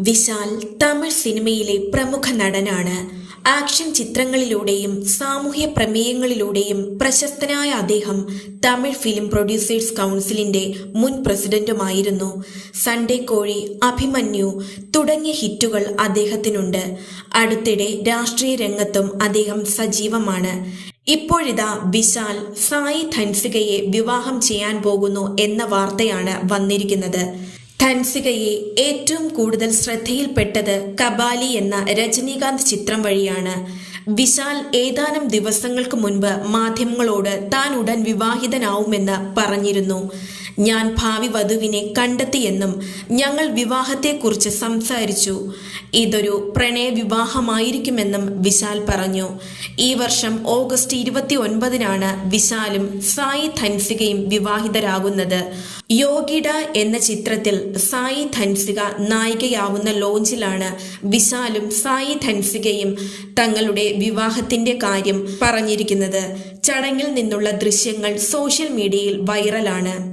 വിശാൽ തമിഴ് സിനിമയിലെ പ്രമുഖ നടനാണ്. ആക്ഷൻ ചിത്രങ്ങളിലൂടെയും സാമൂഹ്യ പ്രമേയങ്ങളിലൂടെയും പ്രശസ്തനായ അദ്ദേഹം തമിഴ് ഫിലിം പ്രൊഡ്യൂസേഴ്സ് കൗൺസിലിന്റെ മുൻ പ്രസിഡന്റുമായിരുന്നു. സൺഡേ കോഴി അഭിമന്യു തുടങ്ങിയ ഹിറ്റുകൾ അദ്ദേഹത്തിനുണ്ട്. അടുത്തിടെ രാഷ്ട്രീയ രംഗത്തും അദ്ദേഹം സജീവമാണ്. ഇപ്പോഴിതാ വിശാൽ സായി ധൻസികയെ വിവാഹം ചെയ്യാൻ പോകുന്നു എന്ന വാർത്തയാണ് വന്നിരിക്കുന്നത്. ധൻസികയെ ഏറ്റവും കൂടുതൽ ശ്രദ്ധയിൽപ്പെട്ടത് കബാലി എന്ന രജനീകാന്ത് ചിത്രം വഴിയാണ്. വിശാൽ ഏതാനും ദിവസങ്ങൾക്ക് മുൻപ് മാധ്യമങ്ങളോട് താൻ ഉടൻ വിവാഹിതനാവുമെന്ന് പറഞ്ഞിരുന്നു. ഞാൻ ഭാവി വധുവിനെ കണ്ടെത്തിയെന്നും ഞങ്ങൾ വിവാഹത്തെക്കുറിച്ച് സംസാരിച്ചു. ഇതൊരു പ്രണയ വിവാഹമായിരിക്കുമെന്നും വിശാൽ പറഞ്ഞു. ഈ വർഷം ഓഗസ്റ്റ് ഇരുപത്തി ഒൻപതിനാണ് വിശാലും സായി ധൻസികയും വിവാഹിതരാകുന്നത്. യോഗിഡ എന്ന ചിത്രത്തിൽ സായി ധൻസിക നായികയാവുന്ന ലോഞ്ചിലാണ് വിശാലും സായി ധൻസികയും തങ്ങളുടെ വിവാഹത്തിന്റെ കാര്യം പറഞ്ഞിരിക്കുന്നത്. ചടങ്ങിൽ നിന്നുള്ള ദൃശ്യങ്ങൾ സോഷ്യൽ മീഡിയയിൽ വൈറലാണ്